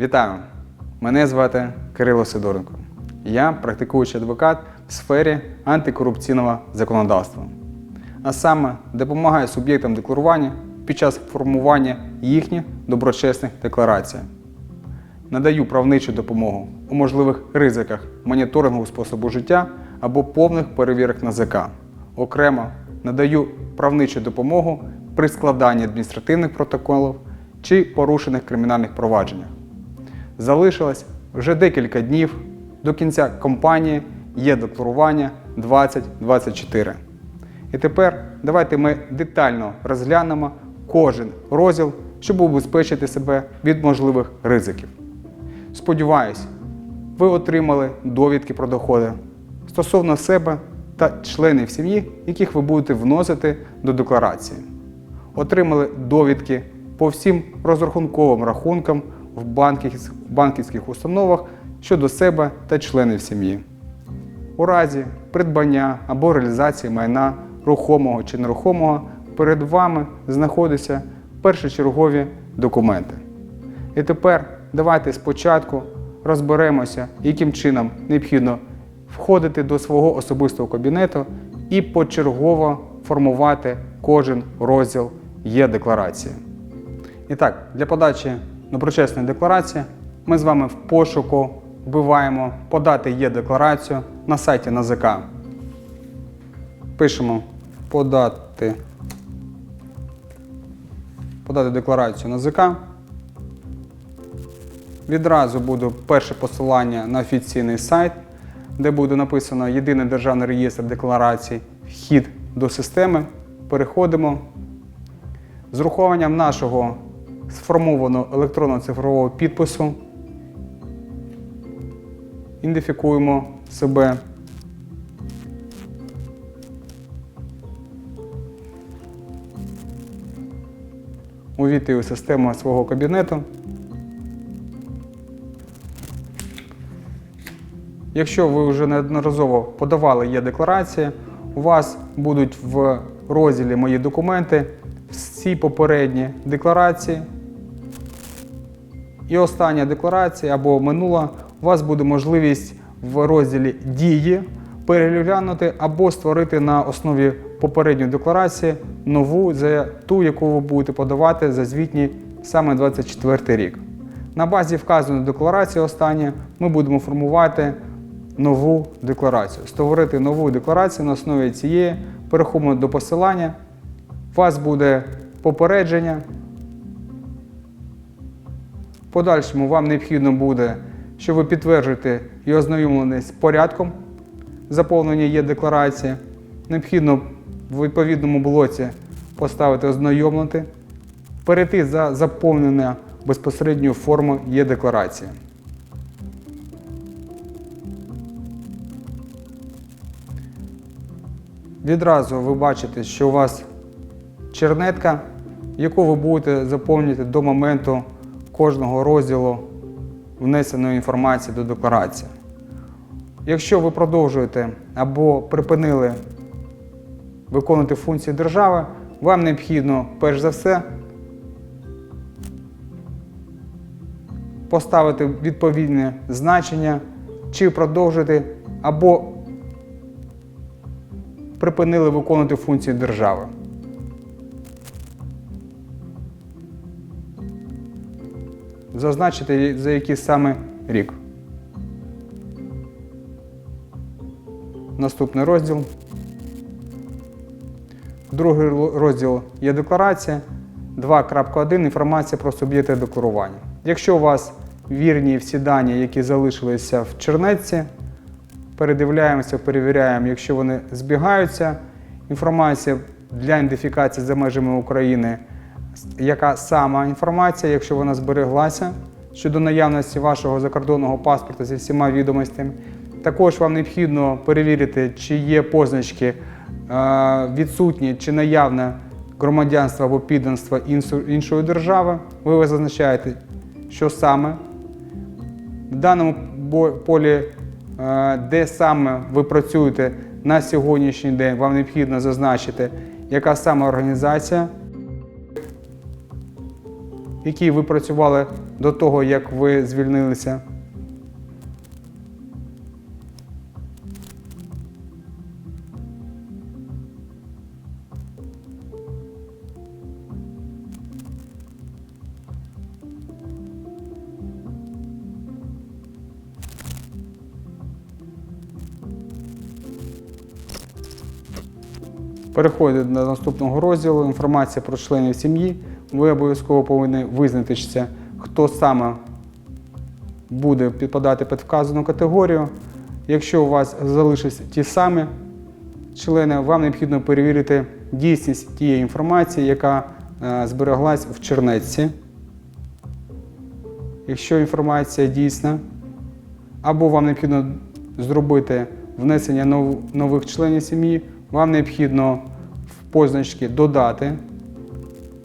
Вітаю! Мене звати Кирило Сидоренко. Я практикуючий адвокат в сфері антикорупційного законодавства. А саме допомагаю суб'єктам декларування під час формування їхніх доброчесних декларацій. Надаю правничу допомогу у можливих ризиках моніторингу способу життя або повних перевірок НАЗК. Окремо надаю правничу допомогу при складанні адміністративних протоколів чи порушених кримінальних провадженнях. Залишилось вже декілька днів до кінця кампанії є декларування 2024. І тепер давайте ми детально розглянемо кожен розділ, щоб убезпечити себе від можливих ризиків. Сподіваюсь, ви отримали довідки про доходи стосовно себе та членів сім'ї, яких ви будете вносити до декларації. Отримали довідки по всім розрахунковим рахункам в банківських- установах щодо себе та членів сім'ї. У разі придбання або реалізації майна рухомого чи нерухомого перед вами знаходяться першочергові документи. І тепер давайте спочатку розберемося, яким чином необхідно входити до свого особистого кабінету і почергово формувати кожен розділ є декларації. І так, для подачі доброчесної декларації ми з вами в пошуку вбиваємо подати є декларацію на сайті НАЗК. Пишемо подати, подати декларацію НАЗК. Відразу буде перше посилання на офіційний сайт, де буде написано Єдиний державний реєстр декларацій, вхід до системи. Переходимо. З урахуванням нашого сформованого електронного цифрового підпису ідентифікуємо себе. Увійти у систему свого кабінету. Якщо ви вже неодноразово подавали є декларації, у вас будуть в розділі Мої документи всі попередні декларації. І остання декларація або минула, у вас буде можливість в розділі Дії переглянути або створити на основі попередньої декларації нову за ту, яку ви будете подавати за звітній саме 24 рік. На базі вказаної декларації останнє ми будемо формувати нову декларацію. Створити нову декларацію на основі цієї, переходимо до посилання. У вас буде попередження. Подальшому вам необхідно буде, що ви підтверджуєте і ознайомлені з порядком заповнення є декларації. Необхідно в відповідному блоці поставити ознайомлити, перейти за заповнення безпосередньої форми є декларації. Відразу ви бачите, що у вас чернетка, яку ви будете заповнювати до моменту кожного розділу внесеної інформації до декларації. Якщо ви продовжуєте або припинили виконувати функції держави, вам необхідно перш за все поставити відповідне значення, чи продовжити або припинили виконувати функції держави. Зазначити за який саме рік. Наступний розділ. Другий розділ є декларація. 2.1 інформація про суб'єкти декларування. Якщо у вас вірні всі дані, які залишилися в чернетці, передивляємося, перевіряємо, якщо вони збігаються. Інформація для ідентифікації за межами України, яка сама інформація, якщо вона збереглася щодо наявності вашого закордонного паспорта зі всіма відомостями. Також вам необхідно перевірити, чи є позначки е, відсутні чи наявне громадянство або підданство іншої держави. Ви зазначаєте, що саме в даному полі, е, де саме ви працюєте на сьогоднішній день, вам необхідно зазначити, яка саме організація. Якій ви працювали до того, як ви звільнилися. Переходить до наступного розділу інформація про членів сім'ї. Ви обов'язково повинні визначитися, хто саме буде підпадати під вказану категорію. Якщо у вас залишаться ті самі члени, вам необхідно перевірити дійсність тієї інформації, яка е, збереглась в чернетці. Якщо інформація дійсна, або вам необхідно зробити внесення нов- нових членів сім'ї, вам необхідно в позначки додати,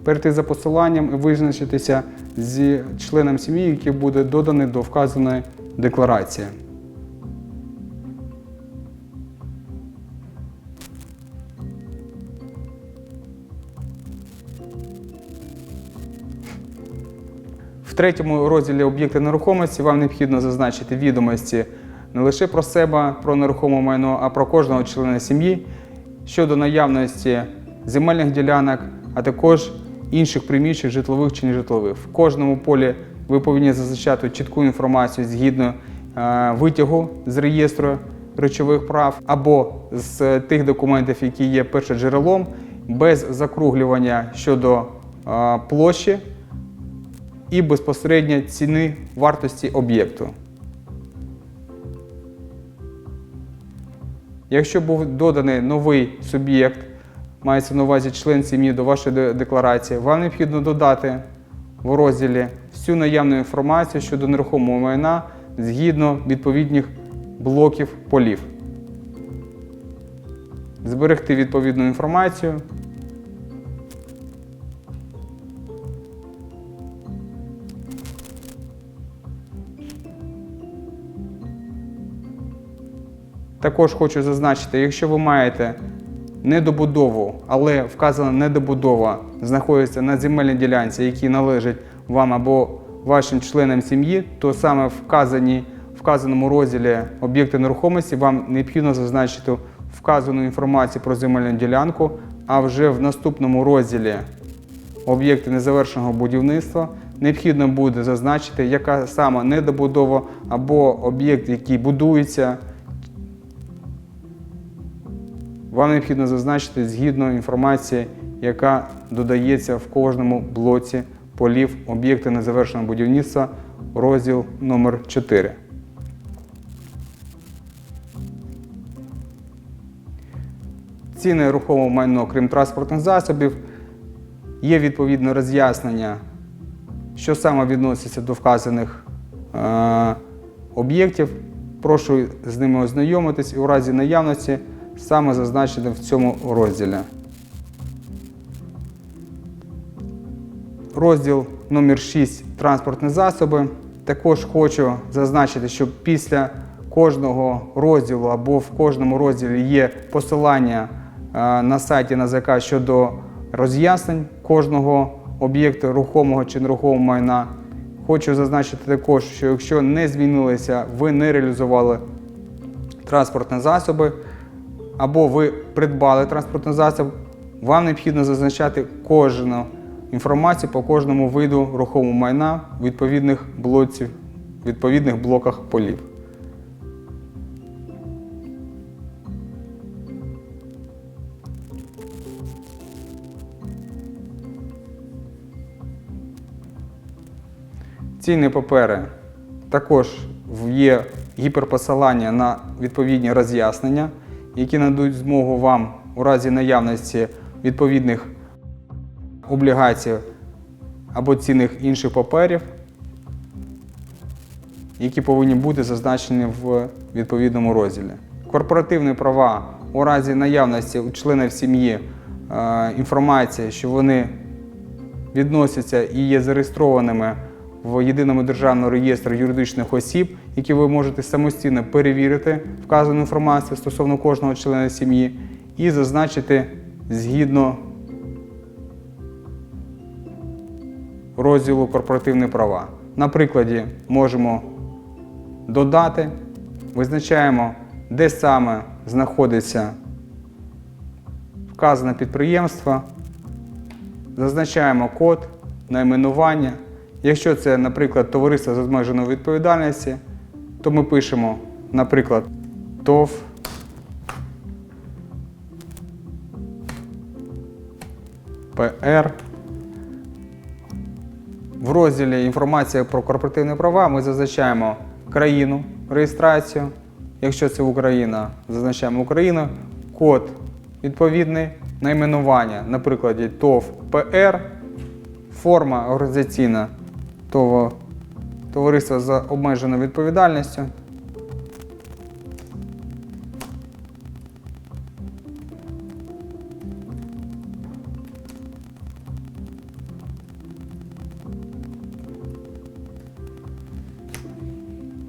перейти за посиланням і визначитися з членом сім'ї, який буде доданий до вказаної декларації. В третьому розділі об'єкти нерухомості вам необхідно зазначити відомості не лише про себе, про нерухоме майно, а про кожного члена сім'ї щодо наявності земельних ділянок, а також інших приміщень, житлових чи нежитлових. В кожному полі ви повинні зазначати чітку інформацію згідно е, витягу з реєстру речових прав або з тих документів, які є першоджерелом, без закруглювання щодо е, площі і безпосередньо ціни вартості об'єкту. Якщо був доданий новий суб'єкт, мається на увазі член сім'ї до вашої декларації, вам необхідно додати в розділі всю наявну інформацію щодо нерухомого майна згідно відповідних блоків полів. Зберегти відповідну інформацію. Також хочу зазначити, якщо ви маєте недобудову, але вказана недобудова знаходиться на земельній ділянці, які належать вам або вашим членам сім'ї, то саме вказані, вказаному розділі об'єкти нерухомості вам необхідно зазначити вказану інформацію про земельну ділянку, а вже в наступному розділі об'єкти незавершеного будівництва необхідно буде зазначити, яка саме недобудова або об'єкт, який будується. Вам необхідно зазначити згідно інформації, яка додається в кожному блоці полів об'єкти незавершеного будівництва, розділ номер 4. Ціни рухомого майно, крім транспортних засобів, є відповідне роз'яснення, що саме відноситься до вказаних е, об'єктів. Прошу з ними ознайомитись і у разі наявності саме зазначити в цьому розділі. Розділ номер 6 транспортні засоби. Також хочу зазначити, що після кожного розділу або в кожному розділі є посилання е, на сайті НАЗК щодо роз'яснень кожного об'єкту рухомого чи нерухомого майна. Хочу зазначити також, що якщо не змінилися, ви не реалізували транспортні засоби, або ви придбали транспортний засіб, вам необхідно зазначати кожну інформацію по кожному виду рухомого майна в відповідних блоців, відповідних блоках полів. Цінні папери також є гіперпосилання на відповідні роз'яснення, які нададуть змогу вам у разі наявності відповідних облігацій або цінних інших паперів, які повинні бути зазначені в відповідному розділі. Корпоративні права у разі наявності у членів сім'ї е, інформації, що вони відносяться і є зареєстрованими в єдиному державному реєстрі юридичних осіб, які ви можете самостійно перевірити вказану інформацію стосовно кожного члена сім'ї і зазначити згідно розділу корпоративні права. На прикладі можемо додати, визначаємо, де саме знаходиться вказане підприємство, зазначаємо код, найменування. Якщо це, наприклад, товариство з обмеженою відповідальністю, то ми пишемо, наприклад, ТОВ. ПР. В розділі Інформація про корпоративні права ми зазначаємо країну реєстрацію. Якщо це Україна, зазначаємо Україну, код відповідний, найменування, на прикладі ТОВ ПР, форма організаційна ТОВ товариства з обмеженою відповідальністю.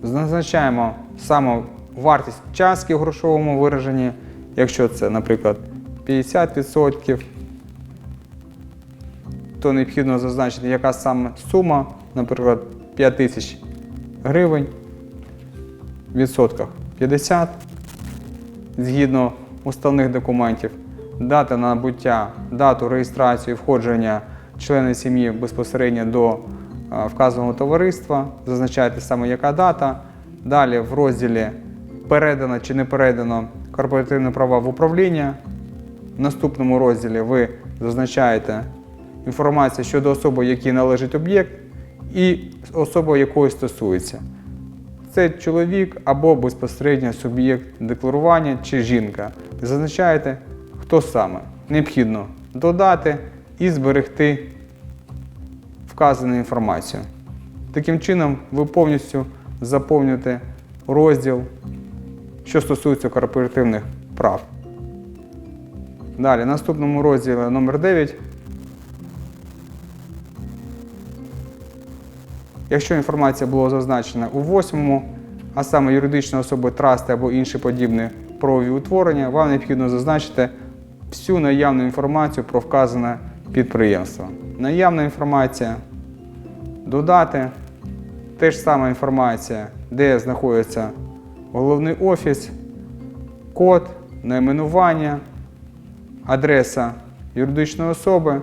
Зазначаємо саме вартість частки в грошовому вираженні, якщо це, наприклад, 50%, то необхідно зазначити, яка саме сума, наприклад, 5 тисяч гривень, в відсотках 50, згідно уставних документів, дата набуття, дату реєстрації входження членів сім'ї безпосередньо до вказаного товариства, зазначаєте саме яка дата. Далі в розділі передано чи не передано корпоративні права в управління. В наступному розділі ви зазначаєте інформацію щодо особи, якій належить об'єкт, і особа, якої стосується. Це чоловік або безпосередньо суб'єкт декларування чи жінка. Зазначаєте, хто саме. Необхідно додати і зберегти вказану інформацію. Таким чином, ви повністю заповнюєте розділ, що стосується корпоративних прав. Далі, наступному розділі номер 9 Якщо інформація була зазначена у восьмому, а саме юридична особа трасти або інші подібні правові утворення, вам необхідно зазначити всю наявну інформацію про вказане підприємство. Наявна інформація, додати те ж сама інформація, де знаходиться головний офіс, код, найменування, адреса юридичної особи,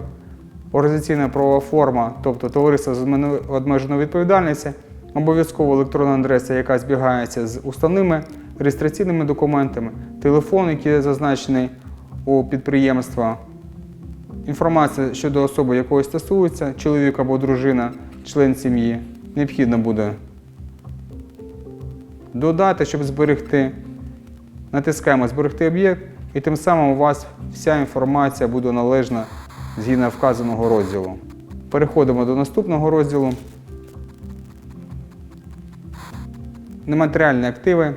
організаційна правова форма, тобто товариство з обмеженою відповідальністю, обов'язково електронна адреса, яка збігається з уставними реєстраційними документами, телефон, який зазначений у підприємства, інформація щодо особи, якої стосується, чоловік або дружина, член сім'ї, необхідно буде додати, щоб зберегти. Натискаємо Зберегти об'єкт, і тим самим у вас вся інформація буде належна згідно вказаного розділу. Переходимо до наступного розділу. Нематеріальні активи.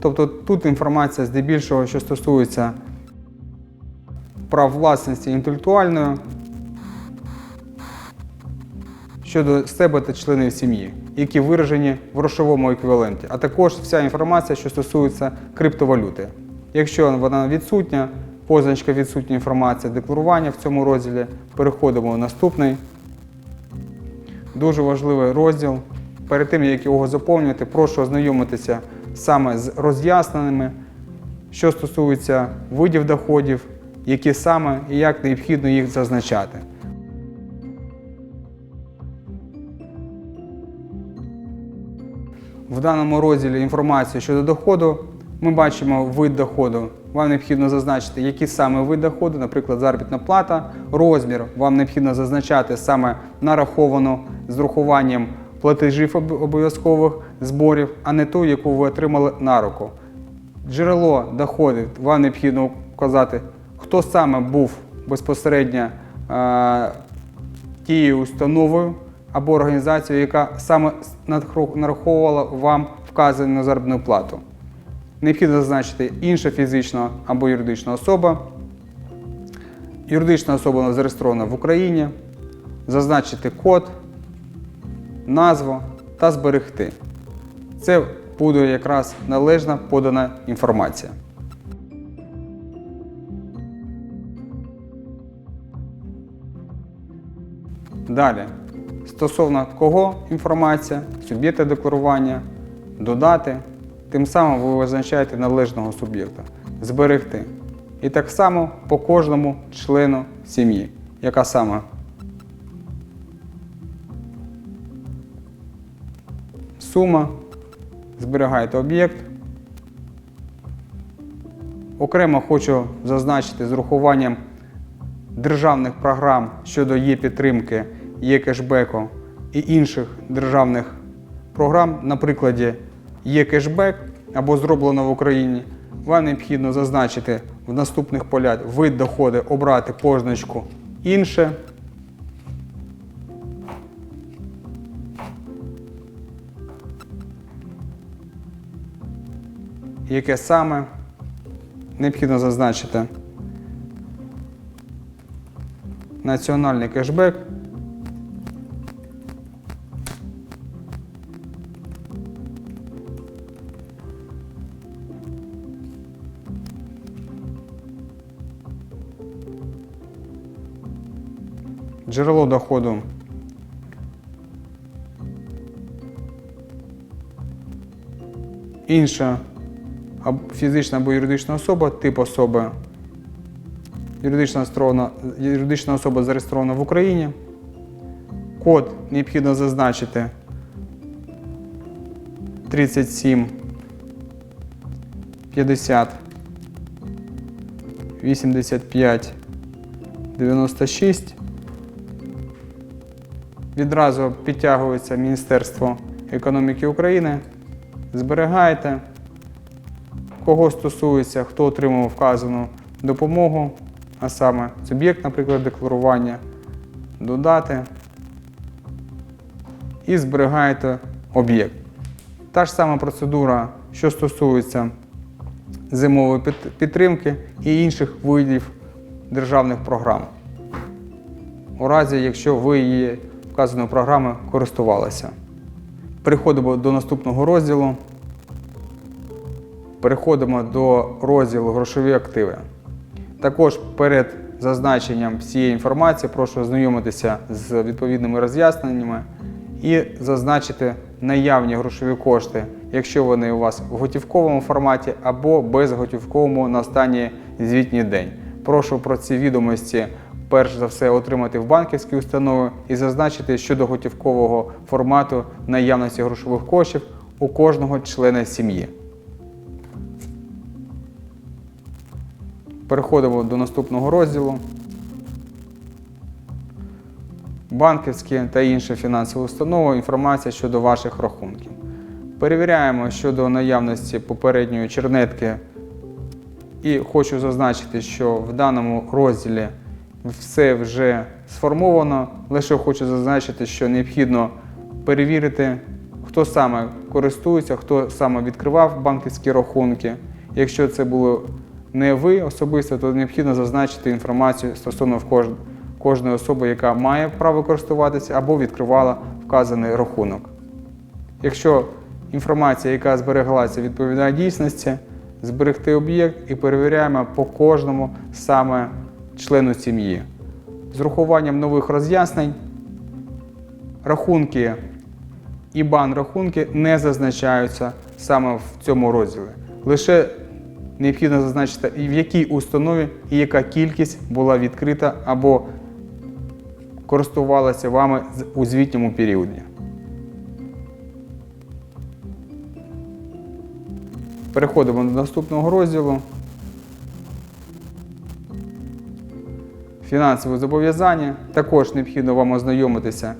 Тобто тут інформація здебільшого, що стосується прав власності інтелектуальної щодо себе та членів сім'ї, які виражені в грошовому еквіваленті, а також вся інформація, що стосується криптовалюти. Якщо вона відсутня, позначка відсутня інформація декларування в цьому розділі, переходимо в наступний. Дуже важливий розділ. Перед тим, як його заповнювати, прошу ознайомитися саме з роз'ясненими, що стосується видів доходів, які саме і як необхідно їх зазначати. В даному розділі інформацію щодо доходу ми бачимо вид доходу. Вам необхідно зазначити, який саме вид доходу, наприклад, заробітна плата, розмір. Вам необхідно зазначати саме нараховану з урахуванням платежів обов'язкових зборів, а не ту, яку ви отримали на руку. Джерело доходів вам необхідно вказати, хто саме був безпосередньо е, тією установою або організацією, яка саме нараховувала вам вказану заробітну плату. Необхідно зазначити інша фізична або юридична особа. Юридична особа зареєстрована в Україні, зазначити код, назву та зберегти. Це буде якраз належна подана інформація. Далі. стосовно кого інформація, суб'єкта декларування, додати. Тим самим ви визначаєте належного суб'єкта, зберегти. І так само по кожному члену сім'ї, яка саме сума, зберігаєте об'єкт. Окремо хочу зазначити з урахуванням державних програм щодо є підтримки, є кешбеку і інших державних програм, на прикладі є кешбек або зроблено в Україні. Вам необхідно зазначити в наступних полях вид доходи, обрати позначку інше. Яке саме необхідно зазначити національний кешбек. Джерело доходу. Інша фізична або юридична особа, тип особи. Юридична, юридична особа зареєстрована в Україні. Код необхідно зазначити 37 50 85 96. Відразу підтягується Міністерство економіки України. Зберігайте кого стосується, хто отримав вказану допомогу, а саме суб'єкт, наприклад, декларування, додати і зберігаєте об'єкт. Та ж сама процедура, що стосується зимової підтримки і інших видів державних програм. У разі, якщо ви її вказаною програмою користувалися. Переходимо до наступного розділу. Переходимо до розділу грошові активи. Також перед зазначенням всієї інформації прошу ознайомитися з відповідними роз'ясненнями і зазначити наявні грошові кошти, якщо вони у вас в готівковому форматі або безготівковому на останній звітній день. Прошу про ці відомості перш за все отримати в банківській установі і зазначити щодо готівкового формату наявності грошових коштів у кожного члена сім'ї. Переходимо до наступного розділу. Банківські та інші фінансові установи, інформація щодо ваших рахунків. Перевіряємо щодо наявності попередньої чернетки. І хочу зазначити, що в даному розділі все вже сформовано. Лише хочу зазначити, що необхідно перевірити, хто саме користується, хто саме відкривав банківські рахунки. Якщо це було не ви особисто, то необхідно зазначити інформацію стосовно кожної особи, яка має право користуватися або відкривала вказаний рахунок. Якщо інформація, яка збереглася, відповідає дійсності, зберегти об'єкт і перевіряємо по кожному саме члену сім'ї. З урахуванням нових роз'яснень рахунки і бан рахунки не зазначаються саме в цьому розділі. Лише необхідно зазначити, в якій установі і яка кількість була відкрита або користувалася вами у звітньому періоді. Переходимо до наступного розділу. Фінансові зобов'язання. Також необхідно вам ознайомитися,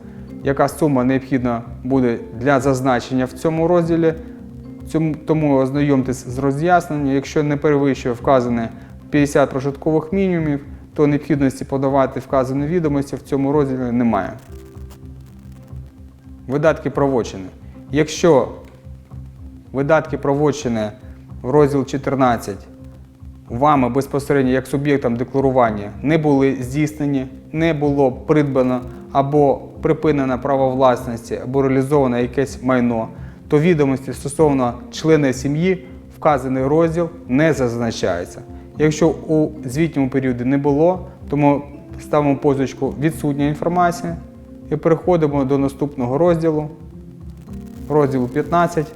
яка сума необхідна буде для зазначення в цьому розділі. Тому ознайомтесь з роз'ясненням. Якщо не перевищує вказане 50 прожиткових мінімумів, то необхідності подавати вказані відомості в цьому розділі немає. Видатки правочини. Якщо видатки правочини в розділ 14 вами безпосередньо як суб'єктом декларування не були здійснені, не було придбано або припинено право власності, або реалізовано якесь майно, то відомості стосовно члена сім'ї вказаний розділ не зазначається. Якщо у звітньому періоді не було, то ми ставимо позначку відсутня інформація і переходимо до наступного розділу, розділу 15.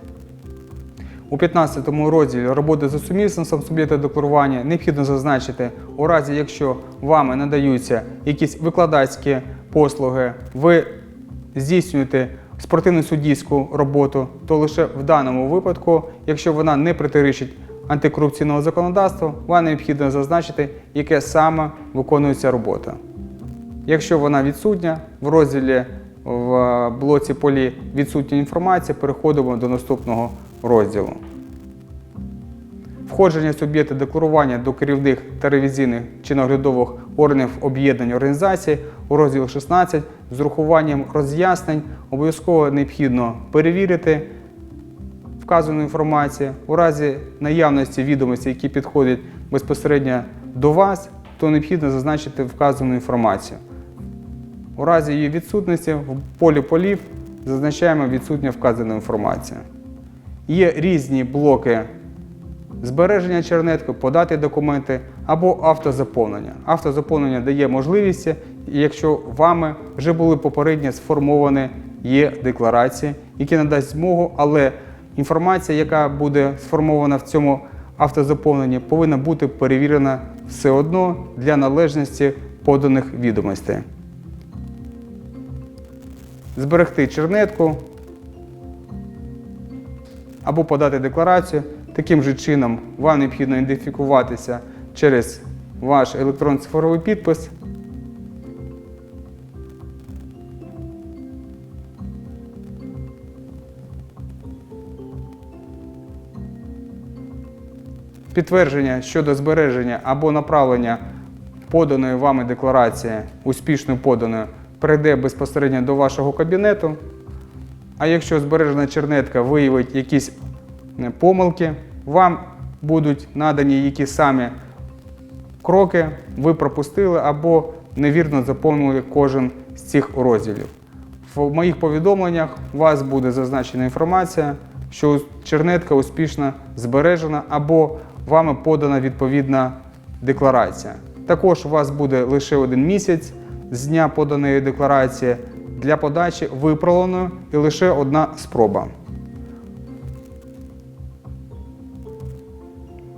У 15 розділі роботи за сумісництвом суб'єкта декларування необхідно зазначити, у разі якщо вами надаються якісь викладацькі послуги, ви здійснюєте спортивну суддівську роботу, то лише в даному випадку, якщо вона не протирічить антикорупційного законодавства, вам необхідно зазначити, яке саме виконується робота. Якщо вона відсутня, в розділі в блоці полі відсутня інформація, переходимо до наступного розділу. Входження суб'єкта декларування до керівних та ревізійних чи наглядових органів об'єднань організацій у розділі 16 з урахуванням роз'яснень обов'язково необхідно перевірити вказану інформацію. У разі наявності відомостей, які підходять безпосередньо до вас, то необхідно зазначити вказану інформацію. У разі її відсутності в полі полів зазначаємо відсутня вказана інформація. Є різні блоки збереження чернетки, подати документи або автозаповнення. Автозаповнення дає можливість, якщо вами вже були попередньо сформовані є декларації, які надасть змогу, але інформація, яка буде сформована в цьому автозаповненні, повинна бути перевірена все одно для належності поданих відомостей. Зберегти чернетку або подати декларацію. Таким же чином вам необхідно ідентифікуватися через ваш електронний цифровий підпис. Підтвердження щодо збереження або направлення поданої вами декларації, успішно поданої, прийде безпосередньо до вашого кабінету. А якщо збережена чернетка виявить якісь е, помилки, вам будуть надані які самі кроки ви пропустили або невірно заповнили кожен з цих розділів. В моїх повідомленнях у вас буде зазначена інформація, що чернетка успішно збережена або вами подана відповідна декларація. Також у вас буде лише один місяць з дня поданої декларації для подачі виправленої і лише одна спроба.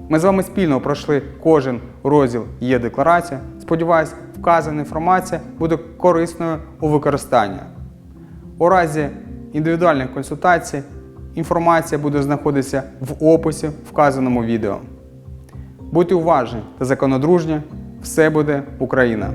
Ми з вами спільно пройшли кожен розділ є декларація. Сподіваюсь, вказана інформація буде корисною у використанні. У разі індивідуальних консультацій інформація буде знаходитися в описі вказаному відео. Будьте уважні та законодружні, все буде Україна!